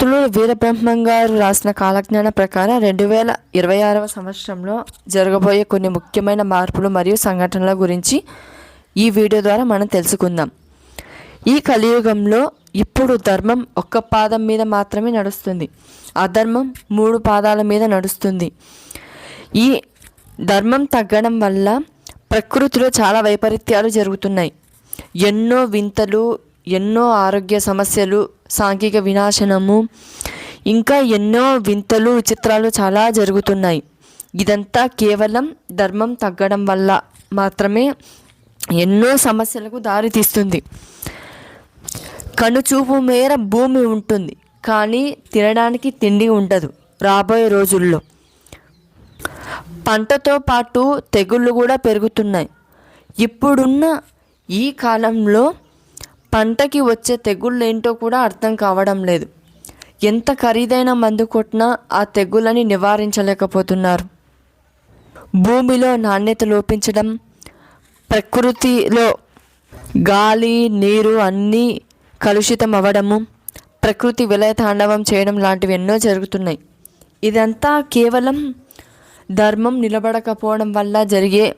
పోతులు వీరబ్రహ్మం గారు రాసిన కాలజ్ఞాన ప్రకారం రెండు వేల ఇరవై ఆరవ సంవత్సరంలో జరగబోయే కొన్ని ముఖ్యమైన మార్పులు మరియు సంఘటనల గురించి ఈ వీడియో ద్వారా మనం తెలుసుకుందాం. ఈ కలియుగంలో ఇప్పుడు ధర్మం ఒక్క పాదం మీద మాత్రమే నడుస్తుంది. అధర్మం మూడు పాదాల మీద నడుస్తుంది. ఈ ధర్మం తగ్గడం వల్ల ప్రకృతిలో చాలా వైపరీత్యాలు జరుగుతున్నాయి. ఎన్నో వింతలు ఎన్నో ఆరోగ్య సమస్యలు సాంఘిక వినాశనము ఇంకా ఎన్నో వింతలు విచిత్రాలు చాలా జరుగుతున్నాయి. ఇదంతా కేవలం ధర్మం తగ్గడం వల్ల మాత్రమే ఎన్నో సమస్యలకు దారితీస్తుంది కనుచూపు మేర భూమి ఉంటుంది కానీ తినడానికి తిండి ఉండదు రాబోయే రోజుల్లో. పంటతో పాటు తెగుళ్ళు కూడా పెరుగుతున్నాయి. ఇప్పుడున్న ఈ కాలంలో పంటకి వచ్చే తెగుళ్ళు ఏంటో కూడా అర్థం కావడం లేదు. ఎంత ఖరీదైన మందు కొట్టినా ఆ తెగులని నివారించలేకపోతున్నారు. భూమిలో నాణ్యత లోపించడం ప్రకృతిలో గాలి నీరు అన్నీ కలుషితం అవ్వడము ప్రకృతి విలయ తాండవం చేయడం లాంటివి ఎన్నో జరుగుతున్నాయి. ఇదంతా కేవలం ధర్మం నిలబడకపోవడం వల్ల జరిగే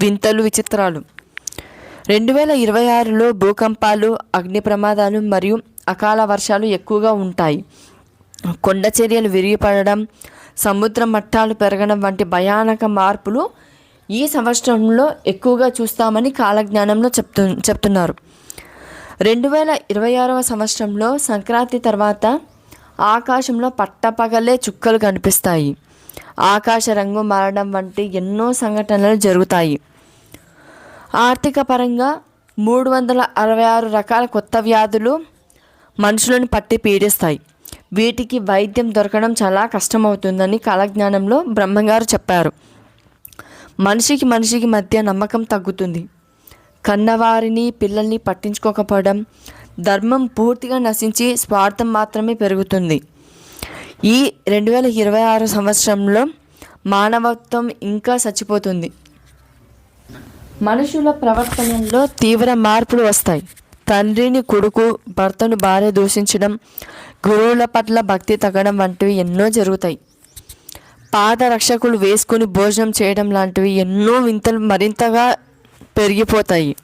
వింతలు విచిత్రాలు. రెండు వేల ఇరవై ఆరులో భూకంపాలు అగ్ని ప్రమాదాలు మరియు అకాల వర్షాలు ఎక్కువగా ఉంటాయి. కొండ చర్యలు విరిగిపడడం సముద్ర మట్టాలు పెరగడం వంటి భయానక మార్పులు ఈ సంవత్సరంలో ఎక్కువగా చూస్తామని కాలజ్ఞానంలో చెప్తు చెప్తున్నారు. రెండు వేల ఇరవై ఆరవ సంవత్సరంలో సంక్రాంతి తర్వాత ఆకాశంలో పట్టపగలే చుక్కలు కనిపిస్తాయి. ఆకాశ రంగు మారడం వంటి ఎన్నో సంఘటనలు జరుగుతాయి. ఆర్థిక పరంగా మూడు వందల అరవై ఆరు రకాల కొత్త వ్యాధులు మనుషులను పట్టి పీడిస్తాయి. వీటికి వైద్యం దొరకడం చాలా కష్టమవుతుందని కాలజ్ఞానంలో బ్రహ్మంగారు చెప్పారు. మనిషికి మనిషికి మధ్య నమ్మకం తగ్గుతుంది. కన్నవారిని పిల్లల్ని పట్టించుకోకపోవడం ధర్మం పూర్తిగా నశించి స్వార్థం మాత్రమే పెరుగుతుంది. ఈ రెండు వేల ఇరవై ఆరు సంవత్సరంలో మానవత్వం ఇంకా చచ్చిపోతుంది. మనుషుల ప్రవర్తనలో తీవ్ర మార్పులు వస్తాయి. తండ్రిని కొడుకు భర్తను భార్య దూషించడం గురువుల పట్ల భక్తి తగ్గడం వంటివి ఎన్నో జరుగుతాయి. పాద రక్షకులు వేసుకుని భోజనం చేయడం లాంటివి ఎన్నో వింతలు మరింతగా పెరిగిపోతాయి.